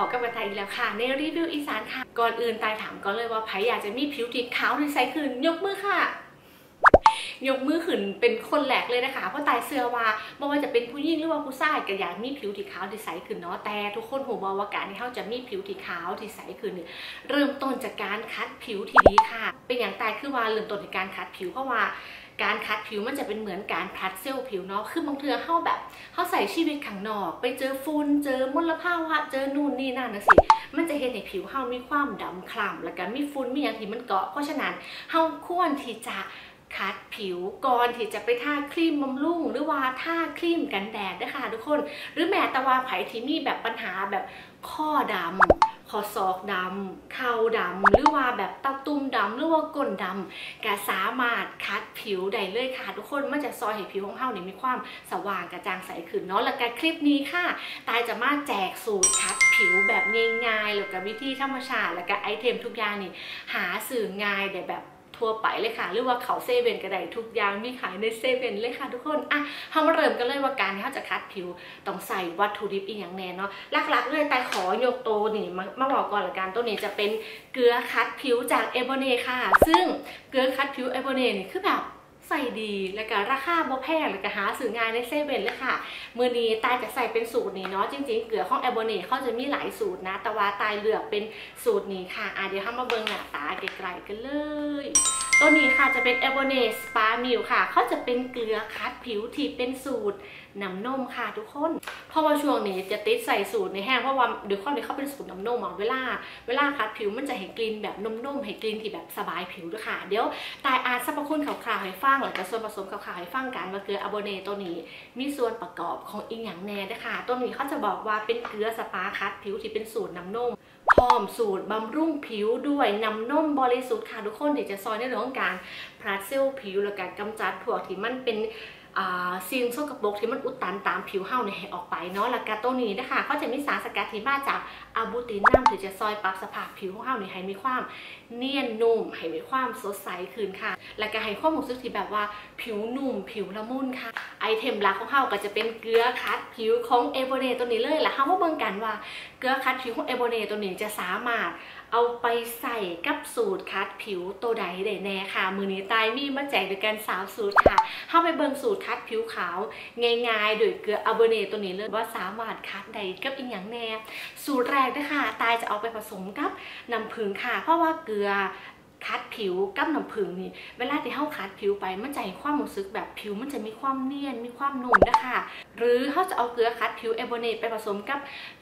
สุขุสุขคนนะคะขอกลับมายอีกแล้วค่ะ ในรีวิวอีสานค่ะ ก่อนอื่นตายถามก่อนเลยว่าใครอยากจะมีผิวที่ขาวหรือใสขึ้นยกมือค่ะยกมือขึ้นเป็นคนแหลกเลยนะคะ เพราะตายเสื้อว่าไม่ว่าจะเป็นผู้หญิงหรือว่าผู้ชายก็อยากมีผิวที่ขาวที่ใสขึ้นเนาะแต่ทุกคนหูบอกว่าการที่เขาจะมีผิวที่ขาวที่ใสขึ้นเนี่ยเริ่มต้นจากการคัดผิวที่ดีค่ะ เป็นอย่างตายคือว่าเริ่มต้นจากการคัดผิวเพราะว่า การคัดผิวมันจะเป็นเหมือนการพัดเซลล์ผิวเนาะคือบางเทือเข้าแบบเขาใส่ชีวิตข้างนอก ไปเจอฝุ่นเจอมลภาวะเจอนู่นนี่นั่นนะสิมันจะเห็นในผิวเฮามีความดำคล้ำแล้วก็มีฝุ่นมีอย่างที่มันเกาะเพราะฉะนั้นเฮาควรที่จะคัดผิวก่อนที่จะไปทาครีมบำรุงหรือว่าทาครีมกันแดดนะคะทุกคน หรือแม้แต่ว่าไผที่มีแบบปัญหาแบบข้อดำ ขอศอกดำเข่าดำหรือว่าแบบตาตุ่มดำหรือว่าก้นดำก็สามารถคัดผิวได้เลยค่ะ ทุกคนมันจะซอยให้ผิวของเฮานี่มีความสว่างกระจ่างใสขึ้นเนาะแล้วก็คลิปนี้ค่ะ ตายจะมาแจกสูตรคัดผิวแบบง่ายๆแล้วก็วิธีธรรมชาติแล้วก็ไอเทมทุกอย่างนี่หาสื่อง่ายได้แบบ ทั่วไปเลยค่ะ หรือว่าเขาเซเว่นก็ได้ทุกอย่างมีขายในเซเว่นเลยค่ะทุกคนอะเรามาเริ่มกันเลยว่าการที่เขาจะคัดผิวต้องใส่วัตถุดิบอีกอย่างแน่เนาะหลักๆเลยแต่ขอยกโตวนี่มามาบอกก่อนละกันตัวนี้จะเป็นเกลือคัดผิวจากเอโบเนค่ะ ซึ่งเกลือคัดผิวเอโบเนนี่คือแบบใส่ดี แล้วก็ราคาบ่แพงแล้วก็หาซื้องายในเซเว่นเลยค่ะ มือนี้ตายจะใส่เป็นสูตรนี้เนาะจริงๆ เกลือของเอโบเนเขาจะมีหลายสูตรนะ แต่ว่าตายเลือกเป็นสูตรนี้ค่ะอะเดี๋ยวห้ามาเบิ่งหน้าตาไกลๆกันเลย ตัวนี้ค่ะจะเป็น e b o n e Spa Milk ค่ะเขาจะเป็นเกลือคัดผิวที่เป็นสูตรน้ำนมค่ะทุกคน เพราะว่าช่วงนี้จะติดใส่สูตรในแห้งเพราะว่าเด้วยความที่เขาเป็นสูตรน้ำนมอะเวลา เวลาคัดผิวมันจะเห็นกลิ่นแบบนุ่มๆให้กลิ่นที่แบบสบายผิวด้วยค่ะ เดี๋ยวตายอาร์ตสรรพคุณข่าวๆให้ฟังแล้วก็ส่วนผสมข่าวๆให้ฟังกันว่าเกลือ e b o n e ตัวนี้ มีส่วนประกอบของอีกอย่างแน่ด้วยค่ะตัวนี้เขาจะบอกว่าเป็นเกลือสปาคัดผิวที่เป็นสูตรน้ำนม พร้อมสูตรบำรุงผิวด้วยน้ำนมบริสุทธิ์ค่ะทุกคนที่จะซอยในเรื่องของการพลัดเซลผิวและการกำจัดพวกที่มันเป็น สิ่งสกปรกที่มันอุดตันตามผิวเฮาเนี่ยให้ออกไปเนาะแล้วก็ตัวนี้นะคะเขาจะมีสารสกัดที่มาจากอะบูตินัมที่จะซอยปรับสภาพผิวของเฮาเนี่ยให้มีความเนียนนุ่มให้มีความสดใสขึ้นค่ะ แล้วก็ให้ความรู้สึกที่แบบว่าผิวนุ่มผิวละมุนค่ะ ไอเทมหลักของเฮาก็จะเป็นเกลือคัดผิวของเอโบเนตัวนี้เลยแล้วเฮามาเบิ่งกันว่าเกลือคัดผิวของเอโบเนตัวนี้จะสามารถ เอาไปใส่กับสูตรคัดผิวตัวใดได้แน่ค่ะ มือนี้ตายมีมาแจกด้วยกันสาวสูตรค่ะ เข้าไปเบิ่งสูตรคัดผิวขาวง่ายๆโดยเกลืออัลเบเนตัวนี้เลยว่าสามารถคัดได้กับอีกอย่างแน่ สูตรแรกนะคะตายจะเอาไปผสมกับน้ำผึ้งค่ะ เพราะว่าเกลือ คัดผิวกับน้ำผึ้งนี่เวลาที่เฮาคัดผิวไปมันจะให้ความรู้สึกแบบผิวมันจะมีความเนียนมีความนุ่มนะคะหรือเฮาจะเอาเกลือคัดผิวเอโบเนตไปผสมกับ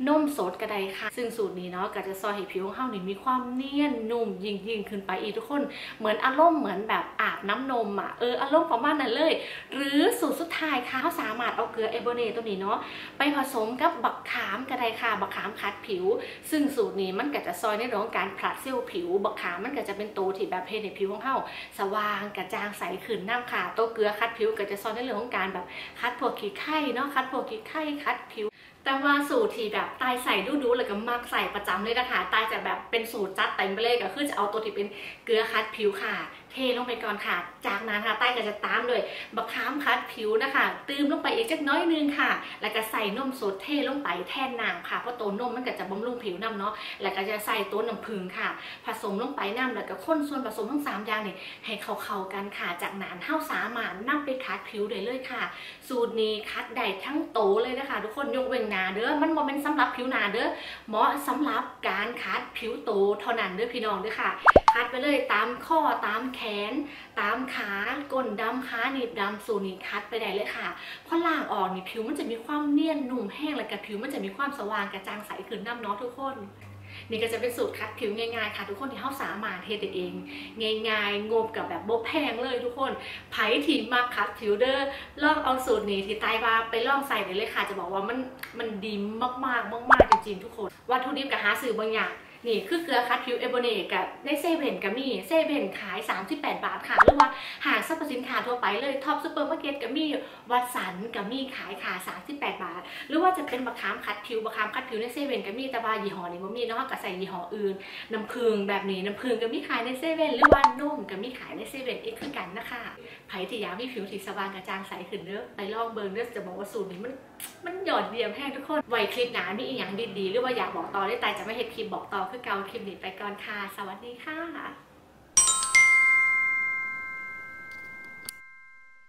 นมสดก็ได้ค่ะ ซึ่งสูตรนี้เนาะก็จะซอยให้ผิวของเฮานี่มีความเนียนนุ่มยิ่งยิ่งขึ้นไปอีกทุกคน เหมือนอารมณ์เหมือนแบบอาบน้ำนมอะเอออารมณ์ประมาณนั้นเลย หรือสูตรสุดท้ายค่ะเขาสามารถเอาเกลือเอโบเนตตัวนี้เนาะไปผสมกับบักขามก็ได้ค่ะบักขามคัดผิว ซึ่งสูตรนี้มันก็จะซอยในเรื่องของการผลัดเซลล์ผิว บักขามมันก็จะเป็นตัวที่แบบเพในผิวของเฮาสว่างกระจ่างใสขึ้นน้ำค่ะตัวเกลือคัดผิวก็จะซอยในเรื่องของการแบบคัดพวกขี้ไข่เนาะคัดพวกขี้ไข่คัดผิวแต่ว่าสูตรที่แบบตายใส่ดูดูๆแล้วก็มักใส่ประจำเลยนะคะตายจะแบบเป็นสูตรจัดเต็มไปเลยก็คือจะเอาตัวที่เป็นเกลือคัดผิวค่ะ เทลงไปก่อนค่ะ จากนั้นค่ะใต้ก็จะตามด้วยบักขามคัดผิวนะคะตืมลงไปอีกจักน้อยนึงค่ะ แล้วก็ใส่นมสดเทลงไปแทนน้ำค่ะเพราะตัวนมมันก็จะบำรุงผิวน้ำเนาะแล้วก็จะใส่ตัวน้ำผึ้งค่ะ ผสมลงไปน้ำแล้วก็ข้นส่วนผสมทั้งสามอย่างเนี่ยให้เข้าๆกันค่ะ จากนั้นเท่าสามารถนำไปคัดผิวได้เลยค่ะ สูตรนี้คัดได้ทั้งโตเลยนะคะ ทุกคนยกเว้นหนาเด้อมันบ่เป็นสำหรับผิวหนาเด้อเหมาะสำหรับการคัดผิวโตเท่านั้นเด้อพี่น้องเด้อค่ะคัดไปเลยตามข้อตามแขน ตามขาก้นดำขาหนีบดำสูตรนี้คัดไปได้เลยค่ะพอล่างออกนี่ผิวมันจะมีความเนียนหนุ่มแห้งแล้วก็ผิวมันจะมีความสว่างกระจ่างใสขึ้นน้ำเนาะทุกคน นี่ก็จะเป็นสูตรคัดผิวง่ายๆค่ะ ทุกคนที่เข้าสามารถเทได้เอง ง่ายๆงบกับแบบโบแพงเลยทุกคนไผ่ที่มาคัดผิวเดอร์ลองเอาสูตรนี้ที่ใต้ว่าไปลองใส่เลยค่ะ จะบอกว่ามันมันดีมากๆมากๆจริงๆทุกคนวัตถุดิบกับหาสื่อบางอย่าง นี่คือเกลือคัดผิวเอโบเนกับในเซเว่นก็มีเซเว่นขาย 38 บาทค่ะ หรือว่าหางสรรพสินค้าทั่วไปเลยท็อปซูเปอร์มาร์เก็ตก็มีวัดสันก็มีขายค่ะ 38 บาท หรือว่าจะเป็นมะขามคัดผิวมะขามคัดผิวในเซเว่นก็มีแต่ว่ายี่ห้อนี้บ่มีเนาะก็ใส่ยี่ห้ออื่นน้ำผึ้งแบบนี้น้ำผึ้งก็มีขายในเซเว่นหรือว่านุ่มก็มีขายในเซเว่นอีกคือกันนะคะไผ่ที่ยากมีผิวที่สว่างกระจ่างใสขึ้นเด้อไปลองเบิ่งเด้อจะบอกว่าสูตรนี้มันมันหยอดเดียมแห้งทุกคนไวคลิปหนามีอีกอย่างดีๆหรือว่าอยากบอกต่อได้แต่จะไม่เห็นคลิปบอกต่อคือเกาคลิปนี้ไปก่อนค่ะ สวัสดีค่ะ